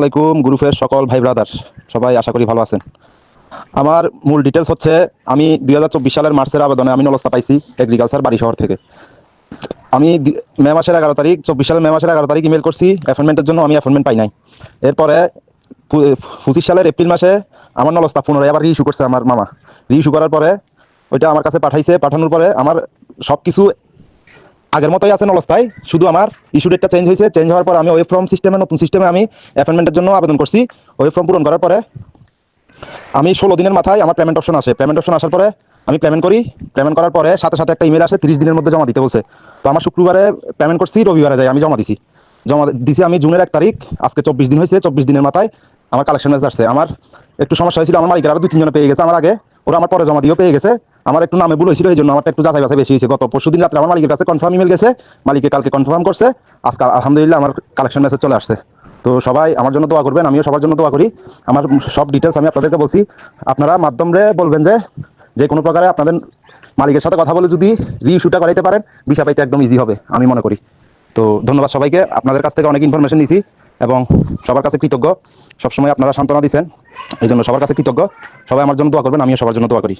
আলাইকুম, গ্রুপের সকল ভাই ব্রাদার। সবাই আশা করি ভালো আছেন। আমার মূল ডিটেলস হচ্ছে, আমি দুই হাজার চব্বিশ সালের মার্চের আবেদনে আমি নলস্তা পাইছি এগ্রিকালচার বাড়ি শহর থেকে। আমি মে মাসের এগারো তারিখ, চব্বিশ সালের মে মাসের এগারো তারিখ ইমেল করছি অ্যাপয়েন্টমেন্টের জন্য আমি অ্যাপয়েন্টমেন্ট পাই নাই। এরপরে পঁচিশ সালের এপ্রিল মাসে আমার নলস্তা পুনরায় আবার রিইস্যু করছে আমার মামা। রিইস্যু করার পরে ওইটা আমার কাছে পাঠাইছে, পাঠানোর পরে আমার সব কিছু আগের মতোই আছে অবস্থায়। শুধু আমার ইস্যু ডেটটা চেঞ্জ হয়েছে। চেঞ্জ হওয়ার পর আমি ওয়েব ফর্ম সিস্টেমে নতুন সিস্টেমে আমি অ্যাপয়েন্টমেন্টের জন্য আবেদন করছি। ওয়েব ফর্ম পূরণ করার পরে আমি ষোলো দিনের মাথায় আমার পেমেন্ট অপশন আসে। পেমেন্ট অপশন আসার পরে আমি পেমেন্ট করি। পেমেন্ট করার পরে সাথে সাথে একটা ইমেল আসে, তিরিশ দিনের মধ্যে জমা দিতে বলছে। তো আমার শুক্রবারে পেমেন্ট করছি, রবিবারে যাই, আমি জমা দিছি। জমা দিছি আমি জুনের এক তারিখ। আজকে চব্বিশ দিন হয়েছে, চব্বিশ দিনের মাথায় আমার কালেকশন মেসেজ আসছে। আমার একটু সমস্যা হয়েছিল, আমার মালিকের আরও দুই তিনজনে পেয়ে গেছে আমার আগে। ওরা আমার পরে জমা দিয়েও পেয়ে গেছে। আমার একটু নামে ভুল হয়েছিল, এই জন্য আমার একটু যাচাই বাছাই বেশি হয়েছে। গত পরশু দিন রাত্রে আমার মালিকের কাছে কনফার্ম ইমেল গেছে মালিকে কালকে কনফার্ম করছে আজকাল আলহামদুলিল্লাহ আমার কালেকশন মেসেজ চলে আসছে। তো সবাই আমার জন্য দোয়া করবেন, আমিও সবার জন্য দোয়া করি। আমার সব ডিটেলস আমি আপনাদেরকে বলছি। আপনারা মাধ্যমে বলবেন যে যে কোনো প্রকারে আপনাদের মালিকের সাথে কথা বলে যদি রিইস্যুটা করাইতে পারেন, ভিসা পাইতে একদম ইজি হবে, আমি মনে করি। তো ধন্যবাদ সবাইকে, আপনাদের কাছ থেকে অনেক ইনফরমেশন নিয়েছি এবং সবার কাছে কৃতজ্ঞ। সবসময় আপনারা সান্ত্বনা দিচ্ছেন এই জন্য সবার কাছে কৃতজ্ঞ। সবাই আমার জন্য দোয়া করবেন, আমিও সবার জন্য দোয়া করি।